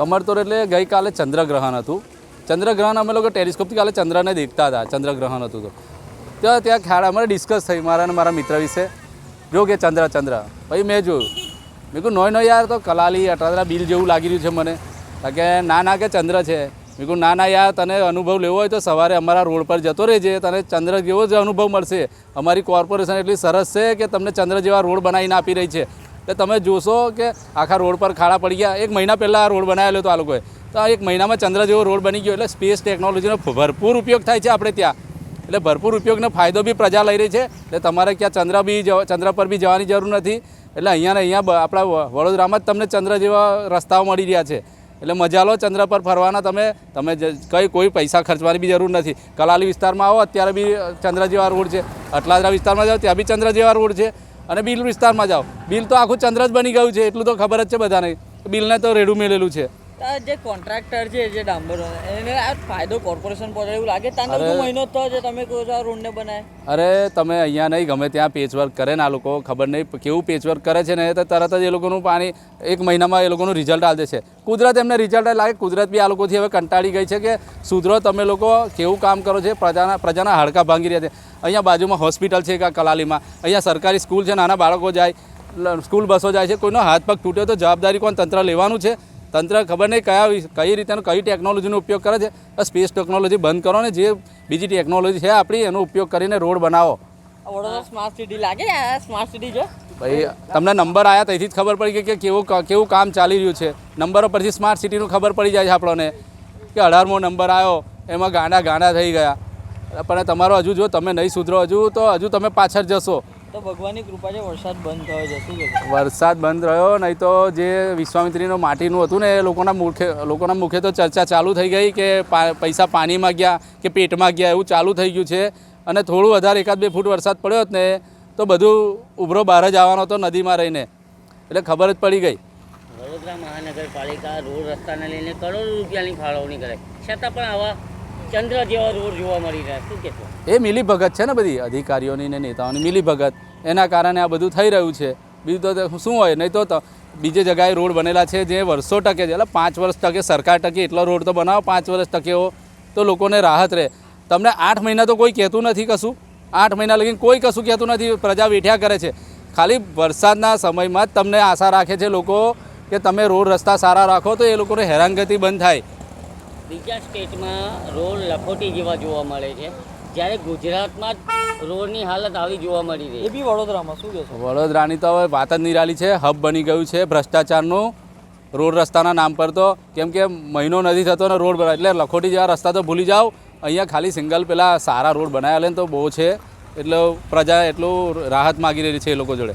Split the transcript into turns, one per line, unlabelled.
કમરતોડ એટલે ગઈકાલે ચંદ્રગ્રહણ હતું. ચંદ્રગ્રહણ અમે લોકો ટેલિસ્કોપથી કાલે ચંદ્રને દેખતા હતા, ચંદ્રગ્રહણ હતું તો. ત્યાં ત્યાં ખ્યાલ અમારે ડિસ્કસ થઈ, મારા અને મારા મિત્ર વિશે. જો કે ચંદ્ર ચંદ્ર. પછી મેં જોયું. મેં કહું નોય નો યાર, તો કલાલી, અટાદરા બિલ જેવું લાગી રહ્યું છે મને. કે, ના ના, કે ચંદ્ર છે. મેં કહું ના ના યાર, તને અનુભવ લેવો હોય તો સવારે અમારા રોડ પર જતો રહેજે. તને ચંદ્ર જેવો જ અનુભવ મળશે. અમારી કોર્પોરેશન એટલી સરસ છે કે તમને ચંદ્ર જેવા રોડ બનાવીને આપી રહી છે. એટલે તમે જોશો કે આખા રોડ પર ખાડા પડી ગયા. એક મહિના પહેલાં આ રોડ બનાવેલો હતો આ લોકોએ. તો આ એક મહિનામાં ચંદ્ર જેવો રોડ બની ગયો એટલે સ્પેસ ટેકનોલોજીનો ભરપૂર ઉપયોગ થાય છે આપણે ત્યાં. એટલે ભરપૂર ઉપયોગનો ફાયદો બી પ્રજા લઈ રહી છે. એટલે તમારે ક્યાં ચંદ્ર બી ચંદ્ર પર બી જવાની જરૂર નથી. એટલે અહીંયા ને અહીંયા આપણા વડોદરામાં જ તમને ચંદ્ર જેવા રસ્તાઓ મળી રહ્યા છે. એટલે મજા લો ચંદ્ર પર ફરવાના તમે. તમે કંઈ, કોઈ પૈસા ખર્ચવાની બી જરૂર નથી. કલાલી વિસ્તારમાં આવો, અત્યારે બી ચંદ્ર જેવા રોડ છે. અટલાદરા વિસ્તારમાં જાઓ, ત્યાં બી ચંદ્ર જેવા રોડ છે. અને બિલ વિસ્તારમાં જાઓ. બિલ તો આખું ચંદ્ર જ બની ગયું છે, એટલું તો ખબર જ છે બધાને. બિલને તો રેડું મેલેલું છે.
જે કોન્ટ્રાક્ટર છે જે ડાંબરો એને આ ફાયદો કોર્પોરેશન પહોંચાડે એવું લાગે? તાને. તો મહિનો તો છે તમે કહો છો આ રોડને બનાય?
અરે તમે અહીંયા નહીં ગમે ત્યાં પેચવર્ક કરે ને આ લોકો ખબર નહીં કેવું પેચવર્ક કરે છે ને તો તરત જ એ લોકોનું પાણી એક મહિનામાં એ લોકોનું રિઝલ્ટ આવે છે. કુદરત એમને રિઝલ્ટ લાગે કુદરત બી આ લોકોથી હવે કંટાળી ગઈ છે કે સુધરો તમે લોકો કેવું કામ કરો છો? પ્રજાના પ્રજાના હાડકા ભાંગી રહ્યા છે. અહીંયા બાજુમાં હોસ્પિટલ છે કે કલાલીમાં. અહીંયા સરકારી સ્કૂલ છે નાના બાળકો જાય સ્કૂલ બસો જાય છે કોઈનો હાથ પગ તૂટ્યો તો જવાબદારી કોણ તંત્ર લેવાનું છે? તંત્ર ખબર નહીં કયા કઈ રીતે કઈ ટેકનોલોજીનો ઉપયોગ કરે છે. સ્પેસ ટેકનોલોજી બંધ કરો ને જે બીજી ટેકનોલોજી છે આપણી એનો ઉપયોગ કરીને રોડ બનાવો.
સ્માર્ટ સિટી લાગે? સ્માર્ટ સિટી છે
ભાઈ તમને નંબર આવ્યા ત્યાંથી જ ખબર પડી ગઈ કે કેવું કેવું કામ ચાલી રહ્યું છે. નંબરો પરથી સ્માર્ટ સિટીનું ખબર પડી જાય છે આપણને કે અઢારમો નંબર આવ્યો એમાં ગાંડા ગાંડા થઈ ગયા. પણ તમારો હજુ જો તમે નહીં સુધરો હજુ તો હજુ તમે પાછળ જશો.
તો ભગવાનની કૃપા છે વરસાદ બંધ થયો છે. શું કે
વરસાદ બંધ રહ્યો નહીં તો જે વિશ્વામિત્રીનું માટીનું હતું ને એ લોકોના મુખે લોકોના મુખે તો ચર્ચા ચાલુ થઈ ગઈ કે પૈસા પાણીમાં ગયા કે પેટમાં ગયા એવું ચાલુ થઈ ગયું છે. અને થોડું વધારે એકાદ બે ફૂટ વરસાદ પડ્યો હોત ને તો બધું ઉભરો બહાર જ આવવાનો હતો નદીમાં રહીને. એટલે ખબર જ પડી ગઈ.
વડોદરા મહાનગરપાલિકા રોડ રસ્તાને લઈને કરોડો રૂપિયાની ફાળવણી કરે. છતાં પણ આવા ચંદ્ર જેવા રોડ જોવા મળી રહ્યા શું કહેશો?
એ મિલીભગત છે ને બધી અધિકારીઓની ને નેતાઓની મિલીભગત. એના કારણે આ બધું થઈ રહ્યું છે. બીજું તો શું હોય? નહીં તો બીજી જગાએ રોડ બનેલા છે જે વર્ષો ટકે છે. એટલે પાંચ વર્ષ ટકે, સરકાર ટકે એટલો રોડ તો બનાવો, પાંચ વર્ષ ટકે એવો તો લોકોને રાહત રહે. તમને આઠ મહિના તો કોઈ કહેતું નથી કશું. આઠ મહિના લગીને કોઈ કશું કહેતું નથી. પ્રજા વેઠ્યા કરે છે. ખાલી વરસાદના સમયમાં જ તમને આશા રાખે છે લોકો કે તમે રોડ રસ્તા સારા રાખો તો એ લોકોને હેરાનગતિ બંધ થાય.
બીજા સ્ટેટમાં રોડ લખોટી જેવા જોવા મળે છે. જ્યારે ગુજરાતમાં જ રોડની હાલત આવી જોવા મળી રહી.
એ બી વડોદરામાં શું કહેશો?
વડોદરાની તો હવે વાત જ નિરાલી છે. હબ બની ગયું છે ભ્રષ્ટાચારનું. રોડ રસ્તાના નામ પર તો કેમ કે મહિનો નથી થતો ને રોડ બનાવે એટલે લખોટી જેવા રસ્તા તો ભૂલી જાઓ. અહીંયા ખાલી સિંગલ પેલા સારા રોડ બનાવેલા ને તો બહુ છે. એટલે પ્રજા એટલું રાહત માગી રહી છે એ લોકો જોડે.